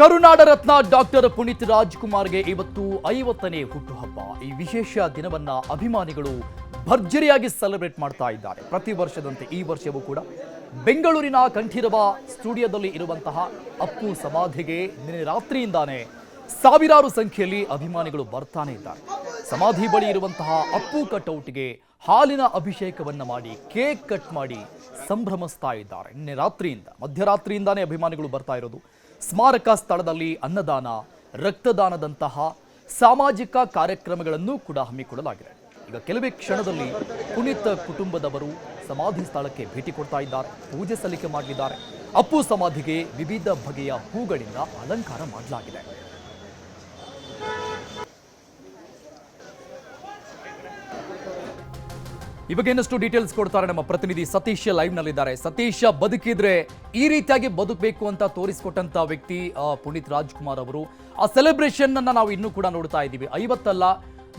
ಕರುನಾಡ ರತ್ನ doctor Puneeth ರಾಜ್ಕುಮಾರ್ಗೆ ಇವತ್ತು ಐವತ್ತನೇ ಹುಟ್ಟುಹಬ್ಬ. ಈ ವಿಶೇಷ ದಿನವನ್ನ ಅಭಿಮಾನಿಗಳು ಭರ್ಜರಿಯಾಗಿ ಸೆಲೆಬ್ರೇಟ್ ಮಾಡ್ತಾ ಇದ್ದಾರೆ. ಪ್ರತಿ ವರ್ಷದಂತೆ ಈ ವರ್ಷವೂ ಕೂಡ ಬೆಂಗಳೂರಿನ ಕಂಠೀರವ ಸ್ಟುಡಿಯೋದಲ್ಲಿ ಇರುವಂತಹ ಅಪ್ಪು ಸಮಾಧಿಗೆ ನಿನ್ನೆ ರಾತ್ರಿಯಿಂದಾನೇ ಸಾವಿರಾರು ಸಂಖ್ಯೆಯಲ್ಲಿ ಅಭಿಮಾನಿಗಳು ಬರ್ತಾನೆ ಇದ್ದಾರೆ. ಸಮಾಧಿ ಬಳಿ ಇರುವಂತಹ ಅಪ್ಪು ಕಟ್ಔಟ್ಗೆ ಹಾಲಿನ ಅಭಿಷೇಕವನ್ನ ಮಾಡಿ, ಕೇಕ್ ಕಟ್ ಮಾಡಿ ಸಂಭ್ರಮಿಸ್ತಾ ಇದ್ದಾರೆ. ನಿನ್ನೆ ರಾತ್ರಿಯಿಂದ, ಮಧ್ಯರಾತ್ರಿಯಿಂದಾನೇ ಅಭಿಮಾನಿಗಳು ಬರ್ತಾ ಇರೋದು. ಸ್ಮಾರಕ ಸ್ಥಳದಲ್ಲಿ ಅನ್ನದಾನ, ರಕ್ತದಾನದಂತಹ ಸಾಮಾಜಿಕ ಕಾರ್ಯಕ್ರಮಗಳನ್ನು ಕೂಡ ಹಮ್ಮಿಕೊಳ್ಳಲಾಗಿದೆ. ಈಗ ಕೆಲವೇ ಕ್ಷಣದಲ್ಲಿ ಪುನೀತ್ ಕುಟುಂಬದವರು ಸಮಾಧಿ ಸ್ಥಳಕ್ಕೆ ಭೇಟಿ ಕೊಡ್ತಾ ಇದ್ದಾರೆ, ಪೂಜೆ ಸಲ್ಲಿಕೆ ಮಾಡಲಿದ್ದಾರೆ ಅಪ್ಪು ಸಮಾಧಿಗೆ ವಿವಿಧ ಬಗೆಯ ಹೂಗಳಿಂದ ಅಲಂಕಾರ ಮಾಡಲಾಗಿದೆ. ಈ ಬಗ್ಗೆ ಇನ್ನಷ್ಟು ಡೀಟೇಲ್ಸ್ ಕೊಡ್ತಾರೆ ನಮ್ಮ ಪ್ರತಿನಿಧಿ ಸತೀಶ್ ಲೈವ್ ನಲ್ಲಿದ್ದಾರೆ. ಸತೀಶ್, ಬದುಕಿದ್ರೆ ಈ ರೀತಿಯಾಗಿ ಬದುಕಬೇಕು ಅಂತ ತೋರಿಸಿಕೊಟ್ಟಂತ ವ್ಯಕ್ತಿ ಪುನೀತ್ ರಾಜ್ಕುಮಾರ್ ಅವರು. ಆ ಸೆಲೆಬ್ರೇಷನ್ ಅನ್ನ ನಾವು ಇನ್ನೂ ಕೂಡ ನೋಡ್ತಾ ಇದ್ದೀವಿ. ಐವತ್ತಲ್ಲ,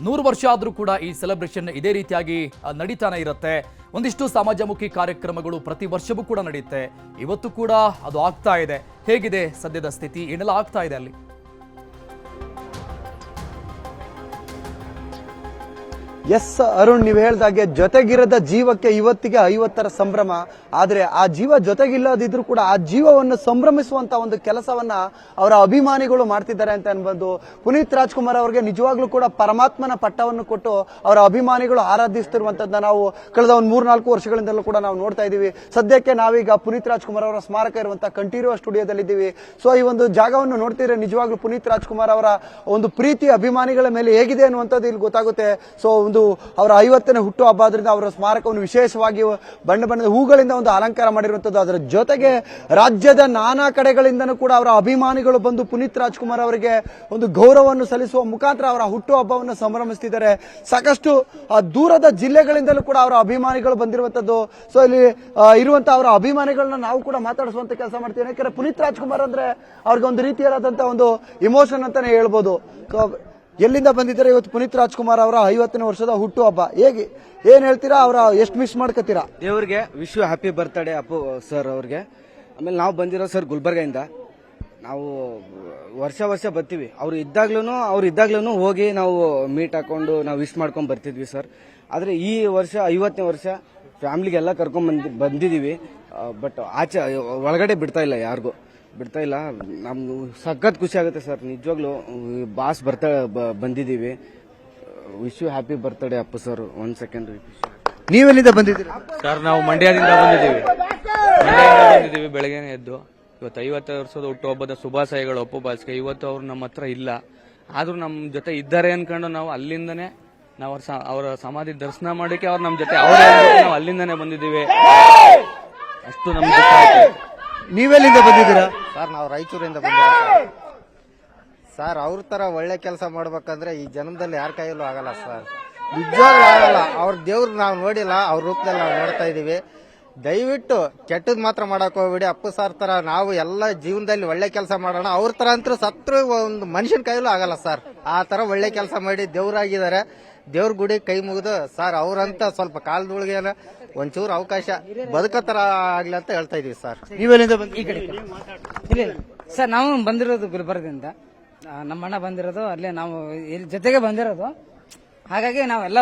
ನೂರು ವರ್ಷ ಆದ್ರೂ ಕೂಡ ಈ ಸೆಲೆಬ್ರೇಷನ್ ಇದೇ ರೀತಿಯಾಗಿ ನಡೀತಾನೆ ಇರುತ್ತೆ. ಒಂದಿಷ್ಟು ಸಮಾಜಮುಖಿ ಕಾರ್ಯಕ್ರಮಗಳು ಪ್ರತಿ ವರ್ಷವೂ ಕೂಡ ನಡೆಯುತ್ತೆ ಇವತ್ತು ಕೂಡ ಅದು ಆಗ್ತಾ ಇದೆ. ಹೇಗಿದೆ ಸದ್ಯದ ಸ್ಥಿತಿ? ಏನೆಲ್ಲ ಆಗ್ತಾ ಇದೆ ಅಲ್ಲಿ? ಎಸ್, ಅರುಣ್, ನೀವು ಹೇಳ್ದಾಗೆ ಜೊತೆಗಿರದ ಜೀವಕ್ಕೆ ಇವತ್ತಿಗೆ ಐವತ್ತರ ಸಂಭ್ರಮ. ಆದ್ರೆ ಆ ಜೀವ ಜೊತೆಗಿಲ್ಲದಿದ್ರು ಕೂಡ ಆ ಜೀವವನ್ನು ಸಂಭ್ರಮಿಸುವಂತ ಒಂದು ಕೆಲಸವನ್ನ ಅವರ ಅಭಿಮಾನಿಗಳು ಮಾಡ್ತಿದ್ದಾರೆ ಅಂತ ಅನ್ಬೋದು. ಪುನೀತ್ ರಾಜ್ಕುಮಾರ್ ಅವರಿಗೆ ನಿಜವಾಗ್ಲೂ ಕೂಡ ಪರಮಾತ್ಮನ ಪಟ್ಟವನ್ನು ಕೊಟ್ಟು ಅವರ ಅಭಿಮಾನಿಗಳು ಆರಾಧಿಸುತ್ತಿರುವಂತದ್ದನ್ನ ನಾವು ಕಳೆದ ಒಂದು ಮೂರ್ನಾಲ್ಕು ವರ್ಷಗಳಿಂದಲೂ ಕೂಡ ನಾವು ನೋಡ್ತಾ ಇದೀವಿ ಸದ್ಯಕ್ಕೆ ನಾವೀಗ ಪುನೀತ್ ರಾಜ್ಕುಮಾರ್ ಅವರ ಸ್ಮಾರಕ ಇರುವಂತಹ ಕಂಠೀರುವ ಸ್ಟುಡಿಯೋದಲ್ಲಿದ್ದೀವಿ. ಸೊ ಈ ಒಂದು ಜಾಗವನ್ನು ನೋಡ್ತಿದ್ರೆ ನಿಜವಾಗ್ಲೂ ಪುನೀತ್ ರಾಜ್ಕುಮಾರ್ ಅವರ ಒಂದು ಪ್ರೀತಿ ಅಭಿಮಾನಿಗಳ ಮೇಲೆ ಹೇಗಿದೆ ಅನ್ನುವಂಥದ್ದು ಇಲ್ಲಿ ಗೊತ್ತಾಗುತ್ತೆ. ಸೊ ಒಂದು ಅವರ ಐವತ್ತನೇ ಹುಟ್ಟು ಹಬ್ಬ. ಆದ್ರಿಂದ ಅವರ ಸ್ಮಾರಕವನ್ನು ವಿಶೇಷವಾಗಿ ಬಣ್ಣ ಬಣ್ಣದ ಹೂಗಳಿಂದ ಒಂದು ಅಲಂಕಾರ ಮಾಡಿರುವಂಥದ್ದು ಅದರ ಜೊತೆಗೆ ರಾಜ್ಯದ ನಾನಾ ಕಡೆಗಳಿಂದನೂ ಕೂಡ ಅವರ ಅಭಿಮಾನಿಗಳು ಬಂದು ಪುನೀತ್ ರಾಜ್ಕುಮಾರ್ ಅವರಿಗೆ ಒಂದು ಗೌರವವನ್ನು ಸಲ್ಲಿಸುವ ಮುಖಾಂತರ ಅವರ ಹುಟ್ಟು ಹಬ್ಬವನ್ನು ಸಂಭ್ರಮಿಸ್ತಿದ್ದಾರೆ. ಸಾಕಷ್ಟು ದೂರದ ಜಿಲ್ಲೆಗಳಿಂದಲೂ ಕೂಡ ಅವರ ಅಭಿಮಾನಿಗಳು ಬಂದಿರುವಂತದ್ದು. ಸೊ ಇಲ್ಲಿ ಇರುವಂತಹ ಇರುವಂತ ಅವರ ಅಭಿಮಾನಿಗಳನ್ನ ನಾವು ಕೂಡ ಮಾತಾಡಿಸುವಂತ ಕೆಲಸ ಮಾಡ್ತೀವಿ. ಯಾಕಂದ್ರೆ ಪುನೀತ್ ರಾಜ್ಕುಮಾರ್ ಅಂದ್ರೆ ಅವ್ರಿಗೆ ಒಂದು ರೀತಿಯಾದಂತಹ ಒಂದು ಇಮೋಷನ್ ಅಂತಾನೆ ಹೇಳ್ಬೋದು. ಎಲ್ಲಿಂದ ಬಂದಿದ್ದಾರೆ ಇವತ್ತು ಪುನೀತ್ ರಾಜ್ಕುಮಾರ್ ಅವರ ಐವತ್ತನೇ ವರ್ಷದ ಹುಟ್ಟು ಹಬ್ಬ? ಹೇಗೆ? ಏನ್ ಹೇಳ್ತೀರಾ? ಅವರ ಎಷ್ಟು ಮಿಸ್ ಮಾಡ್ಕೋತೀರಾ ದೇವ್ರಿಗೆ wish happy birthday Appu sir ಅವ್ರಿಗೆ. ಆಮೇಲೆ ನಾವು ಬಂದಿರೋ ಸರ್ ಗುಲ್ಬರ್ಗದಿಂದ. ನಾವು ವರ್ಷ ವರ್ಷ ಬರ್ತೀವಿ. ಅವ್ರು ಇದ್ದಾಗ್ಲೂ ಅವ್ರು ಇದ್ದಾಗ್ಲೂ ಹೋಗಿ ನಾವು ಮೀಟ್ ಹಾಕೊಂಡು ನಾವು ವಿಶ್ ಮಾಡ್ಕೊಂಡು ಬರ್ತಿದ್ವಿ ಸರ್ ಆದರೆ ಈ ವರ್ಷ, ಐವತ್ತನೇ ವರ್ಷ ಫ್ಯಾಮ್ಲಿಗೆಲ್ಲ ಕರ್ಕೊಂಡ್ ಬಂದಿ ಬಂದಿದ್ದೀವಿ ಬಟ್ ಆಚೆ, ಒಳಗಡೆ ಬಿಡ್ತಾ ಇಲ್ಲ ಯಾರಿಗೂ. ಬಿಡ್ತಾ ಇಲ್ಲ. ನಮ್ಗೆ ಸಖತ್ ಖುಷಿ ಆಗುತ್ತೆ ಸರ್. ನಿಜವಾಗ್ಲೂ ಬಾಸ್ ಬರ್ತಾ ಬಂದಿದ್ದೀವಿ. ವಿಶ್ ಯು ಹ್ಯಾಪಿ ಬರ್ತ್ಡೇ ಅಪ್ಪ ಸರ್ ಒಂದ್ ಸೆಕೆಂಡ್ ನೀವೆಲ್ಲಿಂದ ಬಂದಿದ್ದೀರಿ? ಸರ್ ನಾವು ಮಂಡ್ಯದಿಂದ ಬಂದಿದ್ದೀವಿ. ಮಂಡ್ಯದಿಂದ ಬಂದಿದ್ದೀವಿ ಬೆಳಗ್ಗೆನೆ ಎದ್ದು. ಇವತ್ತು ಐವತ್ತು ವರ್ಷದ ಹುಟ್ಟುಹಬ್ಬದ ಶುಭಾಶಯಗಳು ಅಪ್ಪು ಬಾಸ್ಗೆ. ಇವತ್ತು ಅವ್ರು ನಮ್ಮ ಹತ್ರ ಇಲ್ಲ. ಆದ್ರೂ ನಮ್ಮ ಜೊತೆ ಇದ್ದಾರೆ ಅನ್ಕೊಂಡು ನಾವು ಅಲ್ಲಿಂದನೇ ನಾವು ಅವ್ರ ಸ- ಅವರ ಸಮಾಧಿ ದರ್ಶನ ಮಾಡಕ್ಕೆ ಅವ್ರು ನಮ್ಮ ಜೊತೆ ಅವರೇ ನಾವು ಅಲ್ಲಿಂದನೇ ಬಂದಿದ್ದೀವಿ. ಅಷ್ಟು ನಮ್ಗೆ. ನೀವೆಲ್ಲಿಂದ ಬಂದಿದ್ದೀರಾ? ಸರ್ ನಾವು ರಾಯಚೂರಿಂದ ಬಂದಿದ್ದೀವಿ ಸರ್ ಅವ್ರ ತರ ಒಳ್ಳೆ ಕೆಲಸ ಮಾಡ್ಬೇಕಂದ್ರೆ ಈ ಜನ್ಮದಲ್ಲಿ ಯಾರ ಕೈಯಲ್ಲೂ ಆಗಲ್ಲ ಸರ್ ನಿಜವಾಗ್ಲೂ ಆಗಲ್ಲ. ಅವ್ರ ದೇವ್ರ ನಾವು ನೋಡಿಲ್ಲ ಅವ್ರ ರೂಪದಲ್ಲಿ ನಾವು ನೋಡ್ತಾ ಇದೀವಿ. ದಯವಿಟ್ಟು ಕೆಟ್ಟದ್ ಮಾತ್ರ ಮಾಡಕ್ ಹೋಗ್ಬಿಡಿ. ಅಪ್ಪು ಸರ್ ತರ ನಾವು ಎಲ್ಲ ಜೀವನದಲ್ಲಿ ಒಳ್ಳೆ ಕೆಲಸ ಮಾಡೋಣ. ಅವ್ರ ತರ ಅಂತೂ ಸತ್ರು ಒಂದು ಮನುಷ್ಯನ ಕೈಯಲ್ಲೂ ಆಗಲ್ಲ ಸರ್ ಆ ತರ ಒಳ್ಳೆ ಕೆಲಸ ಮಾಡಿ ದೇವ್ರಾಗಿದ್ದಾರೆ. ದೇವ್ರ ಗುಡಿ ಕೈ ಮುಗಿದು, ಸರ್, ಅವ್ರಂತ ಸ್ವಲ್ಪ ಕಾಲದೊಳಗೆ ಒಂಚೂರು ಅವಕಾಶ ಬದುಕೋ ತರ ಆಗ್ಲಿ ಅಂತ ಹೇಳ್ತಾ ಇದೀವಿ, ಸರ್. ನೀವೆಲ್ಲಿಂದ ಇಲ್ಲ. ಸರ್, ನಾವು ಬಂದಿರೋದು ಗುಲ್ಬರ್ಗದಿಂದ ನಮ್ಮಣ್ಣ ಬಂದಿರೋದು, ಅಲ್ಲೇ ನಾವು ಜೊತೆಗೆ ಬಂದಿರೋದು. ಹಾಗಾಗಿ ನಾವೆಲ್ಲ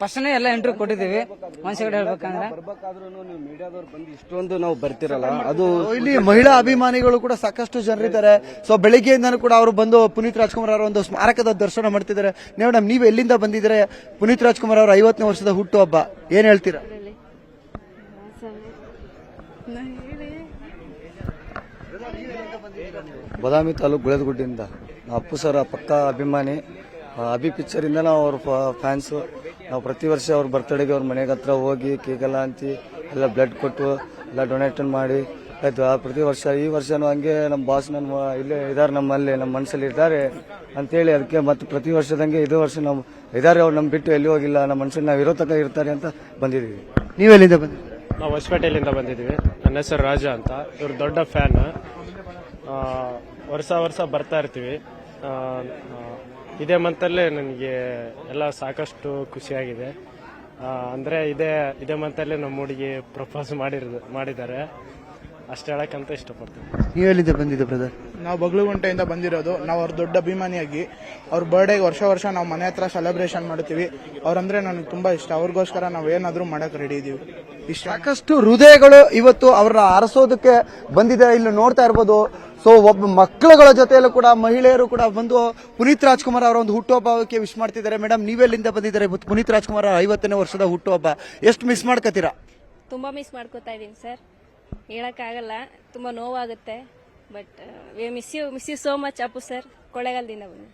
ಫಸ್ಟ್ನೇ ಎಲ್ಲ ಇಂಟರ್ವ್ಯೂ ಕೊಟ್ಟಿದ್ದೀವಿ. ಒಂದ್ ಹೇಳ್ಬೇಕಂದ್ರೆ. ಬರ್ಬೇಕಾದ್ರೂ ನೀವು ಮೀಡಿಯಾದವ್ರು ಬಂದು ಇಷ್ಟೊಂದು ನಾವು ಬರ್ತಿರಲ್ಲ ಅದು ಇಲ್ಲಿ ಮಹಿಳಾ ಅಭಿಮಾನಿಗಳು ಕೂಡ ಸಾಕಷ್ಟು ಜನರಿದ್ದಾರೆ ಸೊ ಬೆಳಿಗ್ಗೆಯಿಂದನೂ ಕೂಡ ಅವರು ಬಂದು ಪುನೀತ್ ರಾಜ್ಕುಮಾರ್ ಅವರ ಒಂದು ಸ್ಮಾರಕದ ದರ್ಶನ ಮಾಡ್ತಿದ್ದಾರೆ. ಮೇಡಮ್ ನೀವು ಎಲ್ಲಿಂದ ಬಂದಿದ್ರೆ ಪುನೀತ್ ರಾಜ್ಕುಮಾರ್ ಅವರ ಐವತ್ತನೇ ವರ್ಷದ ಹುಟ್ಟು ಹಬ್ಬ. ಏನ್ ಹೇಳ್ತೀರಾ? ಬದಾಮಿ ತಾಲೂಕು ಗುಳದಗುಡ್ಡಿಂದ ನಾವು ಅಪ್ಪು ಸರ್ ಪಕ್ಕ ಅಭಿಮಾನಿ. ಅಭಿ ಪಿಕ್ಚರ್ ಇಂದ ನಾವು ಅವ್ರ ಫ್ಯಾನ್ಸ್ ನಾವು ಪ್ರತಿ ವರ್ಷ ಅವ್ರ ಬರ್ತ್ಡೇಗೆ ಅವ್ರ ಮನೆಗೆ ಹತ್ರ ಹೋಗಿ ಕೇಕೆಲ್ಲ ಎಲ್ಲ ಹಂಚಿ ಎಲ್ಲ ಬ್ಲಡ್ ಕೊಟ್ಟು ಎಲ್ಲ ಡೊನೇಷನ್ ಮಾಡಿ. ಆಯಿತು ಆ ಪ್ರತಿ ವರ್ಷ ಈ ವರ್ಷನೂ ಹಂಗೆ ನಮ್ಮ ಬಾಸ್ ನಮ್ಮ ಇಲ್ಲೇ ಇದಾರೆ ನಮ್ಮಲ್ಲಿ ನಮ್ಮ ಮನಸ್ಸಲ್ಲಿ ಇದ್ದಾರೆ ಅಂತೇಳಿ ಅದಕ್ಕೆ ಮತ್ತೆ ಪ್ರತಿ ವರ್ಷದಂಗೆ ಇದು ವರ್ಷ ನಾವು ಇದ್ದಾರೆ ಅವ್ರು ನಮ್ಮ ಬಿಟ್ಟು ಎಲ್ಲಿ ಹೋಗಿಲ್ಲ ನಮ್ಮ ಮನಸ್ಸಲ್ಲಿ ನಾವು ಇರೋ ತನಕ ಇರ್ತಾರೆ ಅಂತ ಬಂದಿದ್ದೀವಿ. ನೀವೆಲ್ಲಿಂದ ಬಂದಿದ್ದೀರಾ? ನಾವು ಹೊಸಪೇಟೆಯಲ್ಲಿಂದ ಬಂದಿದ್ದೀವಿ. ನನ್ನ ಹೆಸರು ರಾಜ ಅಂತ. ಇವ್ರ ದೊಡ್ಡ ಫ್ಯಾನ್ ವರ್ಷ ವರ್ಷ ಬರ್ತಾ ಇರ್ತೀವಿ. ಇದೇ ಮಂತಲ್ಲೇ ನನಗೆ ಎಲ್ಲ ಸಾಕಷ್ಟು ಖುಷಿಯಾಗಿದೆ. ಅಂದರೆ ಇದೇ ಇದೇ ಮಂತಲ್ಲೇ ನಮ್ಮ ಹುಡುಗಿ ಪ್ರಪೋಸ್ ಮಾಡಿರೋದು, ಮಾಡಿದ್ದಾರೆ. ಅಷ್ಟು ಹೇಳಕ್ಕಂತ ಇಷ್ಟಪಡ್ತೀನಿ. ನೀವೆಲ್ಲಿಂದ ಬಂದಿದ್ದೆ ಬ್ರದರ್ ನಾವು ಬಗ್ಲುಗುಂಟೆಯಿಂದ ಬಂದಿರೋದು. ನಾವು ಅವ್ರ ದೊಡ್ಡ ಅಭಿಮಾನಿಯಾಗಿ ಅವ್ರ ಬರ್ಡೇಗೆ ವರ್ಷ ವರ್ಷ ನಾವು ಮನೆ ಹತ್ರ ಸೆಲೆಬ್ರೇಷನ್ ಮಾಡ್ತೀವಿ. ಅವ್ರಂದ್ರೆ ನನಗೆ ತುಂಬಾ ಇಷ್ಟ. ಅವ್ರಿಗೋಸ್ಕರ ನಾವು ಏನಾದರೂ ಮಾಡಕ್ ರೆಡಿ ಇದೀವಿ. ಇಷ್ಟ. ಸಾಕಷ್ಟು ಹೃದಯಗಳು ಇವತ್ತು ಅವರ ಅರಸೋದಕ್ಕೆ ಬಂದಿದೆ ಇಲ್ಲಿ ನೋಡ್ತಾ ಇರ್ಬೋದು. ಸೊ ಒಬ್ಬ ಮಕ್ಕಳುಗಳ ಜೊತೆಯಲ್ಲೂ ಕೂಡ ಮಹಿಳೆಯರು ಕೂಡ ಬಂದು ಪುನೀತ್ ರಾಜ್ಕುಮಾರ್ ಅವರ ಒಂದು ಹುಟ್ಟುಹಬ್ಬಕ್ಕೆ ವಿಶ್ ಮಾಡ್ತಿದ್ದಾರೆ. ಮೇಡಮ್ ನೀವೆಲ್ಲಿಂದ ಬಂದಿದ್ದಾರೆ? ಇವತ್ತು ಪುನೀತ್ ರಾಜ್ಕುಮಾರ್ ಅವರ ಐವತ್ತನೇ ವರ್ಷದ ಹುಟ್ಟುಹಬ್ಬ ಎಷ್ಟು ಮಿಸ್ ಮಾಡ್ಕೋತೀರಾ ತುಂಬಾ ಮಿಸ್ ಮಾಡ್ಕೋತಾ ಇದ್ದೀನಿ ಸರ್ ಹೇಳೋಕ್ಕಾಗಲ್ಲ. ತುಂಬ ನೋವಾಗುತ್ತೆ. But miss you miss you so much Appu sir ಕೊಳ್ಳೇಗಾಲದಿಂದ ಬಂದು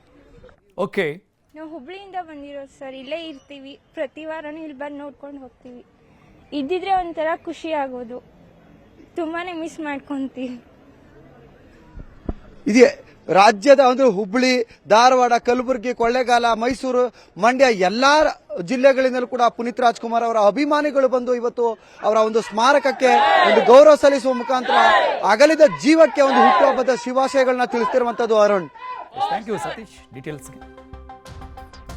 ಓಕೆ ನಾವು ಹುಬ್ಳಿಯಿಂದ ಬಂದಿರೋದು ಸರ್ ಇಲ್ಲೇ ಇರ್ತೀವಿ. ಪ್ರತಿ ವಾರನೂ ಇಲ್ಲಿ ಬಂದು ನೋಡ್ಕೊಂಡು ಹೋಗ್ತೀವಿ. ಇದ್ದಿದ್ರೆ ಒಂಥರ ಖುಷಿ ಆಗೋದು. ತುಂಬಾನೇ ಮಿಸ್ ಮಾಡ್ಕೊಂತೀವಿ. ಇದೆ ರಾಜ್ಯದ ಅಂದ್ರೆ ಹುಬ್ಬಳ್ಳಿ ಧಾರವಾಡ, ಕಲಬುರಗಿ, ಕೊಳ್ಳೇಗಾಲ, ಮೈಸೂರು, ಮಂಡ್ಯ ಎಲ್ಲಾ ಜಿಲ್ಲೆಗಳಿಂದಲೂ ಕೂಡ ಪುನೀತ್ ರಾಜ್ಕುಮಾರ್ ಅವರ ಅಭಿಮಾನಿಗಳು ಬಂದು ಇವತ್ತು ಅವರ ಒಂದು ಸ್ಮಾರಕಕ್ಕೆ ಒಂದು ಗೌರವ ಸಲ್ಲಿಸುವ ಮುಖಾಂತರ ಅಗಲಿದ ಜೀವಕ್ಕೆ ಒಂದು ಹುಟ್ಟುಹಬ್ಬದ ಶುಭಾಶಯಗಳನ್ನ ತಿಳಿಸ್ತಿರುವಂತದ್ದು ಅರುಣ್. Thank you Satish ಡೀಟೇಲ್ಸ್ಗೆ